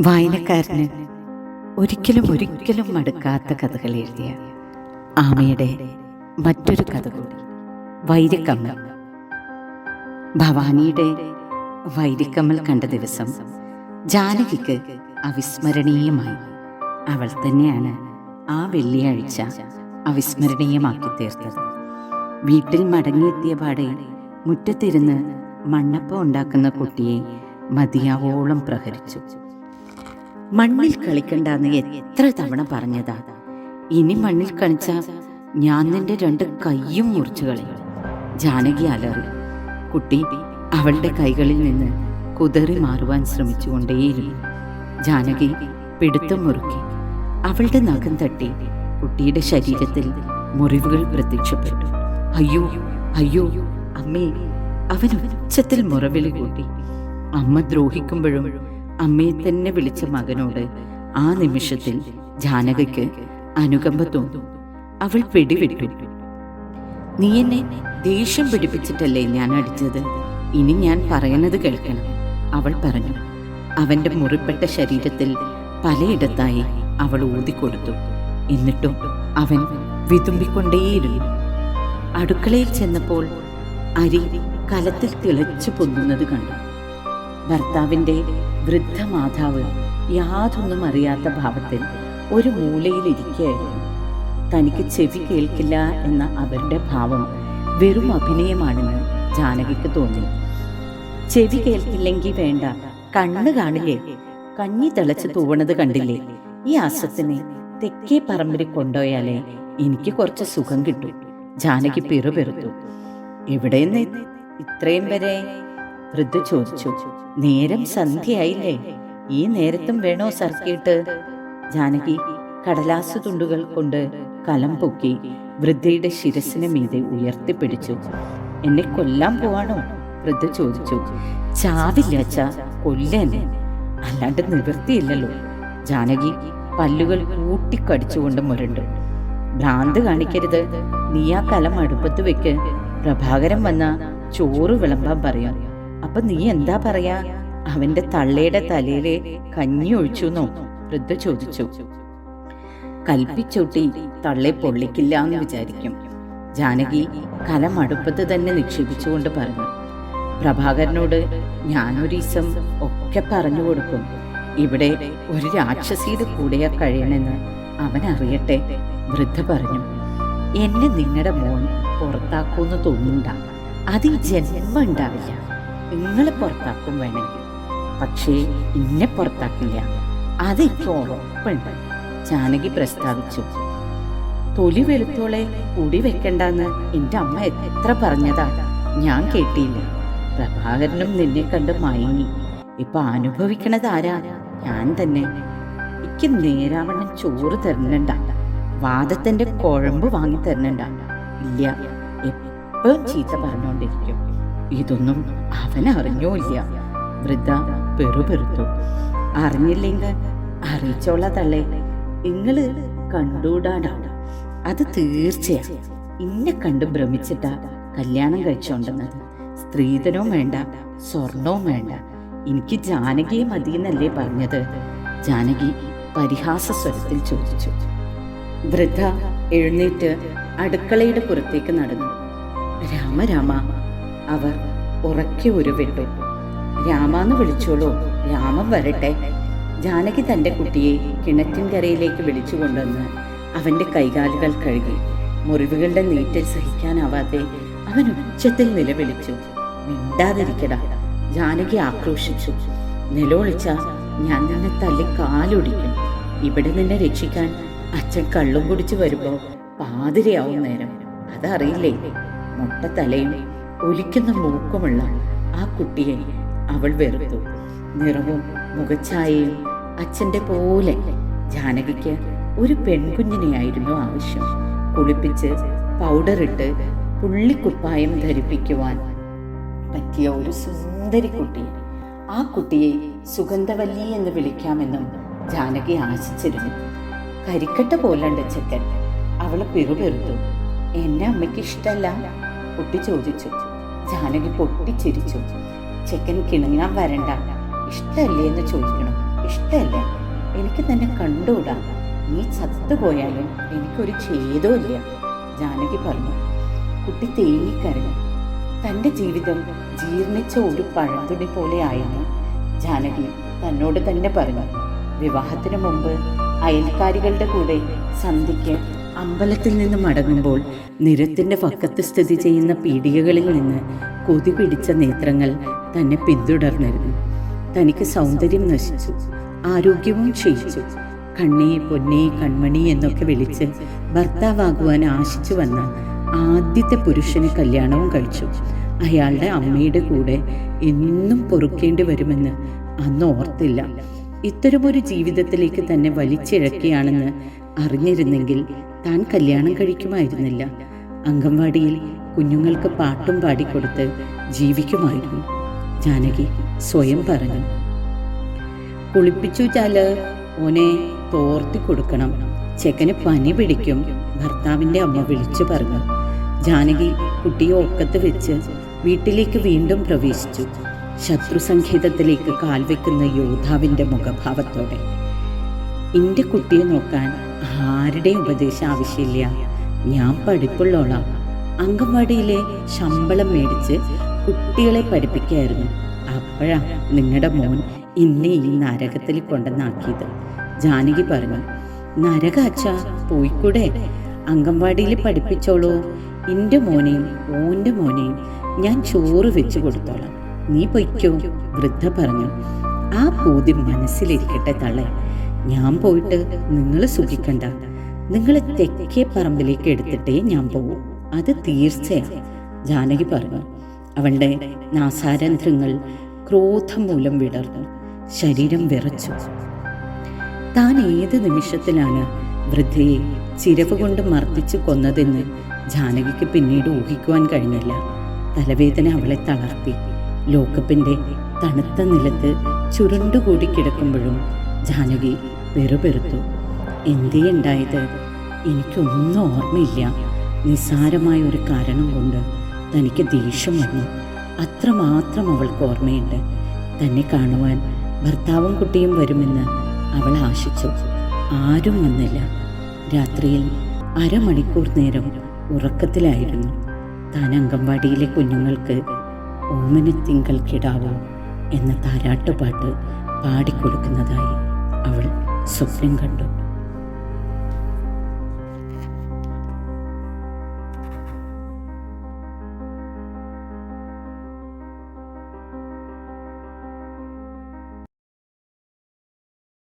വായനക്കാരന് ഒരിക്കലും ഒരിക്കലും മടുക്കാത്ത കഥകൾ എഴുതിയ ആമയുടെ മറ്റൊരു കഥ കൂടി. വൈരക്കമ്മൽ. ഭവാനിയുടെ വൈരക്കമ്മൽ കണ്ട ദിവസം ജാനകിക്ക് അവിസ്മരണീയമായി. അവൾ തന്നെയാണ് ആ വെള്ളിയാഴ്ച അവിസ്മരണീയമാക്കി തീർത്തത്. വീട്ടിൽ മടങ്ങിയെത്തിയ പാടെ മുറ്റത്തിരുന്ന് മണ്ണപ്പം ഉണ്ടാക്കുന്ന കുട്ടിയെ മതിയാവോളം പ്രഹരിച്ചു. മണ്ണിൽ കളിക്കണ്ടെന്ന് എത്ര തവണ പറഞ്ഞതാ. ഇനി മണ്ണിൽ കളിച്ച ഞാൻ നിന്റെ രണ്ട് കൈയും മുറിച്ചു കളയും. ജാനകി അലറി. കുട്ടി അവളുടെ കൈകളിൽ നിന്ന് കുതറി മാറുവാൻ ശ്രമിച്ചുകൊണ്ടേയിരുന്നു. ജാനകി പിടുത്തം മുറുക്കി. അവളുടെ നഖം തട്ടി കുട്ടിയുടെ ശരീരത്തിൽ മുറിവുകൾ പ്രത്യക്ഷപ്പെട്ടു. അയ്യോ അയ്യോ അമ്മേ. അവൻ ഉച്ചത്തിൽ മുറവിളി കൂട്ടി. അമ്മ ദ്രോഹിക്കുമ്പോഴും അമ്മയെ തന്നെ വിളിച്ച മകനോട് ആ നിമിഷത്തിൽ ജാനകയ്ക്ക് അനുകമ്പ തോന്നു. അവൾ പിടിവിട്ടു. നീ എന്നെ ദേഷ്യം പിടിപ്പിച്ചിട്ടല്ലേ ഞാൻ അടിച്ചത്? ഇനി ഞാൻ പറയുന്നത് കേൾക്കണം അവൾ പറഞ്ഞു. അവന്റെ മുറിപ്പെട്ട ശരീരത്തിൽ പലയിടത്തായി അവൾ ഊതിക്കൊടുത്തു. എന്നിട്ടും അവൻ വിതുമ്പിക്കൊണ്ടേയിരുന്നു. അടുക്കളയിൽ ചെന്നപ്പോൾ അരി കലത്തിൽ തിളച്ചു പൊന്നുന്നത് കണ്ടു. ഭർത്താവിന്റെ വൃദ്ധ മാതാവ് യാതൊന്നും അറിയാത്ത ഭാവത്തിൽ ഒരു മൂലയിലിരിക്കുകയായിരുന്നു തനിക്ക് ചെവി കേൾക്കില്ല എന്ന അവരുടെ ഭാവം വെറും അഭിനയമാണെന്ന് ജാനകിക്ക് തോന്നി. ചെവി കേൾക്കില്ലെങ്കിൽ വേണ്ട കണ്ണ് കാണില്ലേ? കഞ്ഞി തിളച്ച് തൂവണത് കണ്ടില്ലേ? ഈ അസത്തിനെ തെക്കേ പറമ്പിൽ കൊണ്ടുപോയാലേ എനിക്ക് കുറച്ച് സുഖം കിട്ടും. ജാനകി പിറുപിറുത്തു. എവിടെ നിന്ന് ഇത്രയും വരെ വൃദ്ധ ചോദിച്ചു നേരം സന്ധ്യയായില്ലേ? ഈ നേരത്തും വേണോ സർക്കിട്ട്? ജാനകി കടലാസു തുണ്ടുകൾ കൊണ്ട് കലം പൊക്കി വൃദ്ധയുടെ ശിരസിന് മീതെ ഉയർത്തിപ്പിടിച്ചു. എന്നെ കൊല്ലാൻ പോവാണോ? വൃദ്ധ ചോദിച്ചു. ചാവില്ല അച്ഛ കൊല്ലെന്നെ അല്ലാണ്ട് നിവൃത്തിയില്ലല്ലോ. ജാനകി പല്ലുകൾ കൂട്ടിക്കടിച്ചുകൊണ്ട് മുരണ്ടു. ഭ്രാന്ത് കാണിക്കരുത്. നീ ആ കലം അടുപ്പത്ത് വെക്ക്. പ്രഭാകരൻ വന്ന ചോറ് വിളമ്പാൻ പറയാം. അപ്പൊ നീ എന്താ പറയാ? അവന്റെ തള്ളയുടെ തലയിലെ കഞ്ഞി ഒഴിച്ചു എന്നോ? വൃദ്ധ ചോദിച്ചു. കൽപ്പിച്ചൂട്ടി തള്ളെ പൊള്ളിക്കില്ല എന്ന് വിചാരിക്കും. ജാനകി കലം അടുപ്പത്ത് തന്നെ നിക്ഷേപിച്ചുകൊണ്ട് പറഞ്ഞു. പ്രഭാകരനോട് ഞാനൊരീസം ഒക്കെ പറഞ്ഞു കൊടുക്കും. ഇവിടെ ഒരു രാക്ഷസീത് കൂടെയാ കഴിയണെന്ന് അവൻ അറിയട്ടെ വൃദ്ധ പറഞ്ഞു. എന്നെ നിങ്ങളുടെ മോൻ പുറത്താക്കൂന്ന് തോന്നുണ്ട അത് ഈ ജന്മം ഉണ്ടാവില്ല. നിങ്ങളെ പുറത്താക്കും വേണമെങ്കിൽ. പക്ഷേ എന്നെ പുറത്താക്കില്ല. അത് എനിക്ക് ഉറപ്പുണ്ട്. ജാനകി പ്രസ്താവിച്ചു. തൊലി വെളുത്തോളെ കുടി വെക്കണ്ടെന്ന് എന്റെ അമ്മ എത്ര പറഞ്ഞതാ? ഞാൻ കേട്ടില്ല. പ്രഭാകരനും നിന്നെ കണ്ട് മയങ്ങി. ഇപ്പൊ അനുഭവിക്കണത് ആരാ? ഞാൻ തന്നെ. എനിക്ക് നേരാവണ്ണം ചോറ് തരണണ്ട. വാദത്തിന്റെ കുഴമ്പ് വാങ്ങി തരണണ്ട. ഇല്ല എപ്പോഴും ചീത്ത പറഞ്ഞുകൊണ്ടിരിക്കും ഇതൊന്നും അവൻ അറിഞ്ഞൂല്ല വൃദ്ധ പെറുപെറുത്തു. അറിഞ്ഞില്ലെങ്കിൽ അറിയിച്ചോളതല്ലേ. നിങ്ങൾ കണ്ടൂടാടാ അത് തീർച്ചയാ. ഇന്നെ കണ്ട് ഭ്രമിച്ചിട്ടാ കല്യാണം കഴിച്ചോണ്ടെന്നത് സ്ത്രീധനവും വേണ്ട സ്വർണവും വേണ്ട. എനിക്ക് ജാനകിയെ മതി എന്നല്ലേ പറഞ്ഞത്. ജാനകി പരിഹാസ സ്വരത്തിൽ ചോദിച്ചു. വൃദ്ധ എഴുന്നേറ്റ് അടുക്കളയുടെ പുറത്തേക്ക് നടന്നു. രാമ രാമ അവർ ഉറക്കെ ഉരുവിട്ടു. രാമാന്ന് വിളിച്ചോളൂ. രാമൻ വരട്ടെ. ജാനകി തന്റെ കുട്ടിയെ കിണറ്റിൻകരയിലേക്ക് വിളിച്ചു കൊണ്ടുവന്ന് അവന്റെ കൈകാലുകൾ കഴുകി മുറിവുകളുടെ നീറ്റൽ സഹിക്കാനാവാതെ അവൻ ഉച്ചത്തിൽ നിലവിളിച്ചു. മിണ്ടാതിരിക്കട. ജാനകി ആക്രോശിച്ചു. നിലവിളിച്ച ഞാൻ നിന്നെ തല്ലി കാലൊടിക്കും. ഇവിടെ നിന്നെ രക്ഷിക്കാൻ അച്ഛൻ കള്ളും കുടിച്ചു വരുമ്പോ പാതിരയാവും നേരം. അതറിയില്ലേ? മുട്ടത്തലയും ഒലിക്കുന്ന മൂക്കുമുള്ള ആ കുട്ടിയെ അവൾ വെറുത്തു. നിറവും മുഖഛായയും അച്ഛന്റെ പോലെ ജാനകിക്ക് ഒരു പെൺകുഞ്ഞിനെയായിരുന്നു ആവശ്യം. കുളിപ്പിച്ച് പൗഡറിട്ട് പുള്ളിക്കുപ്പായം ധരിപ്പിക്കുവാൻ പറ്റിയ ഒരു സുന്ദരി കുട്ടി. ആ കുട്ടിയെ സുഗന്ധവല്ലി എന്ന് വിളിക്കാമെന്നും ജാനകി ആശിച്ചിരുന്നു. കരിക്കട്ട പോലുണ്ട് ചെക്കൻ. അവളെ പിറുപിറുത്തു. എന്നെ അമ്മയ്ക്ക് ഇഷ്ടല്ല? കുട്ടി ചോദിച്ചു. ജാനകി പൊട്ടിച്ചിരിച്ചു. ചെക്കൻ കിണങ്ങാൻ വരണ്ട. ഇഷ്ടല്ലേ? എന്ന് ചോദിക്കണം. ഇഷ്ടമല്ലേ എനിക്ക് തന്നെ കണ്ടുകൂടാ. നീ ചത്തുപോയാലും എനിക്കൊരു ഛേദമില്ല ജാനകി പറഞ്ഞു. കുട്ടി തേങ്ങിക്കരഞ്ഞു. തന്റെ ജീവിതം ജീർണിച്ച ഒരു പഴന്തുണി പോലെ ആയെന്ന് ജാനകി തന്നോട് തന്നെ പറഞ്ഞു. വിവാഹത്തിന് മുമ്പ് അയൽക്കാരികളുടെ കൂടെ സന്ധ്യയ്ക്ക് അമ്പലത്തിൽ നിന്ന് മടങ്ങുമ്പോൾ നിരത്തിന്റെ പക്കത്ത് സ്ഥിതി ചെയ്യുന്ന പീടികകളിൽ നിന്ന് കൊതി പിടിച്ച നേത്രങ്ങൾ തന്നെ പിന്തുടർന്നിരുന്നു. തനിക്ക് സൗന്ദര്യം നശിച്ചു. ആരോഗ്യവും ക്ഷയിച്ചു. കണ്ണേ പൊന്നേ കൺമണി എന്നൊക്കെ വിളിച്ച് ഭർത്താവാകുവാൻ ആശിച്ചു വന്ന ആദ്യത്തെ പുരുഷന് കല്യാണവും കഴിച്ചു. അയാളുടെ അമ്മയുടെ കൂടെ എന്നും പൊറുക്കേണ്ടി വരുമെന്ന് അന്ന് ഓർത്തില്ല. ഇത്തരമൊരു ജീവിതത്തിലേക്ക് തന്നെ വലിച്ചിഴക്കുകയാണെന്ന് അറിഞ്ഞിരുന്നെങ്കിൽ താൻ കല്യാണം കഴിക്കുമായിരുന്നില്ല. അംഗൻവാടിയിൽ കുഞ്ഞുങ്ങൾക്ക് പാട്ടും പാടിക്കൊടുത്ത് ജീവിക്കുമായിരുന്നു. ജാനകി സ്വയം പറഞ്ഞു. കുളിപ്പിച്ചു ചാൽ ഓനെ തോർത്തി കൊടുക്കണം. ചെക്കന് പനി പിടിക്കും. ഭർത്താവിന്റെ അമ്മ വിളിച്ചു പറഞ്ഞു. ജാനകി കുട്ടിയെ ഒക്കത്ത് വെച്ച് വീട്ടിലേക്ക് വീണ്ടും പ്രവേശിച്ചു. ശത്രു സംഗീതത്തിലേക്ക് കാൽവെക്കുന്ന യോദ്ധാവിന്റെ മുഖഭാവത്തോടെ എന്റെ കുട്ടിയെ നോക്കാൻ ആരുടെ ഉപദേശം ആവശ്യമില്ല. ഞാൻ പഠിപ്പുള്ളോളാം. അംഗൻവാടിയിലെ ശമ്പളം മേടിച്ച് കുട്ടികളെ പഠിപ്പിക്കായിരുന്നു. അപ്പോഴാ നിങ്ങളുടെ മോൻ ഇന്നെ ഈ നരകത്തിൽ കൊണ്ടുവന്നാക്കിയത്. ജാനകി പറഞ്ഞു നരക അച്ഛ പോയിക്കൂടെ? അംഗൻവാടിയിൽ പഠിപ്പിച്ചോളൂ. എന്റെ മോനെയും ഓന്റെ മോനെയും ഞാൻ ചോറ് വെച്ച് കൊടുത്തോളാം. നീ പൊയ്ക്കോ വൃദ്ധ പറഞ്ഞു. ആ പൂതി മനസ്സിലിരിക്കട്ടെ തള്ളെ. ഞാൻ പോയിട്ട് നിങ്ങൾ സുഖിക്കണ്ട നിങ്ങൾ തെക്കേ പറമ്പിലേക്ക് എടുത്തിട്ടേ ഞാൻ പോകൂ അത് തീർച്ചയാണ് ജാനകി പറഞ്ഞു. അവളുടെ നാസാരന്ധ്രങ്ങൾ ക്രോധം മൂലം വിടർന്നു. ശരീരം വിറച്ചു. താൻ ഏത് നിമിഷത്തിലാണ് വൃദ്ധയെ ചിരവ് കൊണ്ട് മർദ്ദിച്ചു കൊന്നതെന്ന് ജാനകിക്ക് പിന്നീട് ഊഹിക്കുവാൻ കഴിഞ്ഞില്ല. തലവേദന അവളെ തളർത്തി. ലോക്കപ്പിന്റെ തണുത്ത നിലത്ത് ചുരുണ്ടുകൂടി കിടക്കുമ്പോഴും ജാനകി വെറുപെറുത്തു എന്തിയുണ്ടായത് എനിക്കൊന്നും ഓർമ്മയില്ല. നിസ്സാരമായ ഒരു കാരണം കൊണ്ട് തനിക്ക് ദേഷ്യം വന്നു. അത്രമാത്രം അവൾക്ക് ഓർമ്മയുണ്ട്. തന്നെ കാണുവാൻ ഭർത്താവും കുട്ടിയും വരുമെന്ന് അവൾ ആശിച്ചു. ആരും വന്നില്ല. രാത്രിയിൽ അരമണിക്കൂർ നേരം ഉറക്കത്തിലായിരുന്നു. താൻ അംഗൻവാടിയിലെ കുഞ്ഞുങ്ങൾക്ക് ഓമനത്തിങ്കൾ കിടാവോ എന്ന താരാട്ടുപാട്ട് പാടിക്കൊടുക്കുന്നതായി. അവൾ സ്വപ്നം കണ്ടു